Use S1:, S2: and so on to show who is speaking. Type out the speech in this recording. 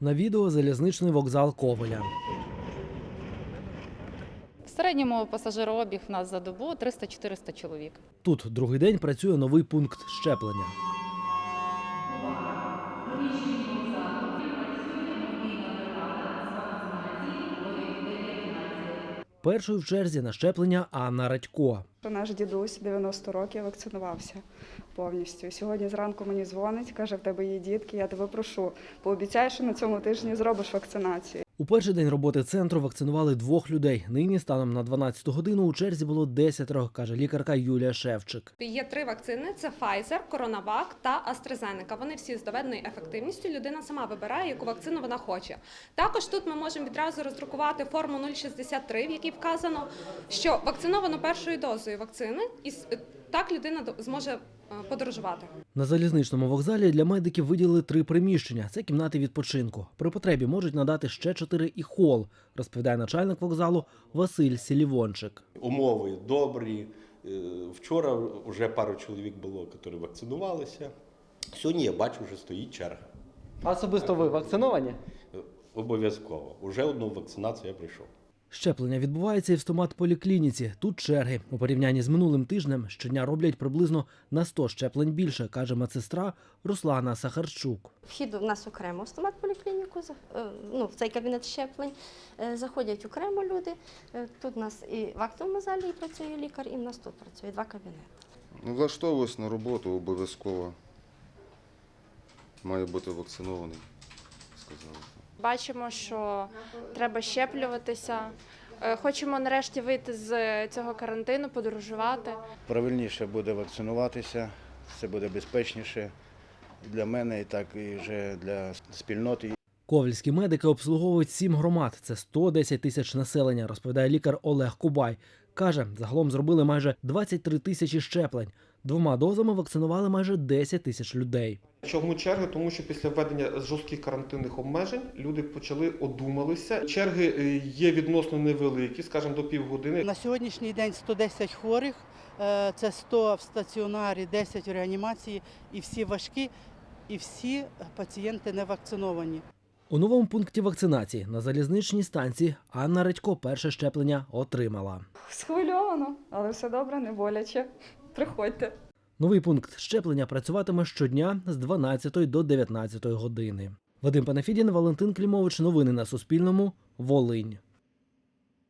S1: На відео залізничний вокзал Ковеля.
S2: В середньому пасажирообіг у нас за добу 300-400 чоловік.
S1: Тут другий день працює новий пункт щеплення. Першою в черзі на щеплення Анна Радько.
S3: Наш дідусь 90 років вакцинувався повністю. Сьогодні зранку мені дзвонить, каже, в тебе є дітки, я тебе прошу. Пообіцяй, що на цьому тижні зробиш вакцинацію.
S1: У перший день роботи центру вакцинували двох людей. Нині станом на 12 годину у черзі було десятеро, каже лікарка Юлія Шевчик.
S4: Є три вакцини: це Pfizer, CoronaVac та AstraZeneca. Вони всі з доведеною ефективністю. Людина сама вибирає, яку вакцину вона хоче. Також тут ми можемо відразу роздрукувати форму 063, в якій вказано, що вакциновано першою дозою вакцини, і так людина зможе подорожувати.
S1: На залізничному вокзалі для медиків виділили три приміщення. Це кімнати відпочинку. При потребі можуть надати ще чотири і хол, розповідає начальник вокзалу Василь Сілівончик.
S5: Умови добрі. Е, Вчора вже пару чоловік було, які вакцинувалися. Сьогодні я бачу, вже стоїть черга.
S1: Особисто ви вакциновані?
S5: Е, Обов'язково. Уже одну вакцинацію я прийшов.
S1: Щеплення відбувається і в стомат-поліклініці. Тут черги. У порівнянні з минулим тижнем щодня роблять приблизно на 100 щеплень більше, каже медсестра Руслана Сахарчук.
S6: Вхід у нас окремо в стомат-поліклініку, за- е, ну, в цей кабінет щеплень. Е, Заходять окремо люди. Е, Тут у нас і в актовому залі працює лікар, і в нас тут працює два кабінети.
S7: Ну, Влаштовуюсь на роботу обов'язково. Має бути вакцинований, сказали.
S8: Бачимо, що треба щеплюватися. Е, Хочемо нарешті вийти з цього карантину, подорожувати.
S9: правильніше буде вакцинуватися, це буде безпечніше для мене, і так і вже для спільноти.
S1: Ковальські медики обслуговують сім громад. Це 110 тисяч населення, розповідає лікар Олег Кубай. Каже, загалом зробили майже 23 тисячі щеплень. Двома дозами вакцинували майже 10 тисяч людей.
S10: Чому черги? Тому що після введення жорстких карантинних обмежень люди почали одумалися. Черги е, є відносно невеликі, скажімо, до півгодини.
S11: На сьогоднішній день 110 хворих, е, це 100 в стаціонарі, 10 в реанімації, і всі важкі, і всі пацієнти не вакциновані.
S1: У новому пункті вакцинації на залізничній станції Анна Редько перше щеплення отримала.
S3: Схвильовано, але все добре, не боляче. Приходьте.
S1: Новий пункт щеплення працюватиме щодня з 12 до 19 години. Вадим Панафідін, Валентин Клімович. Новини на Суспільному. Волинь.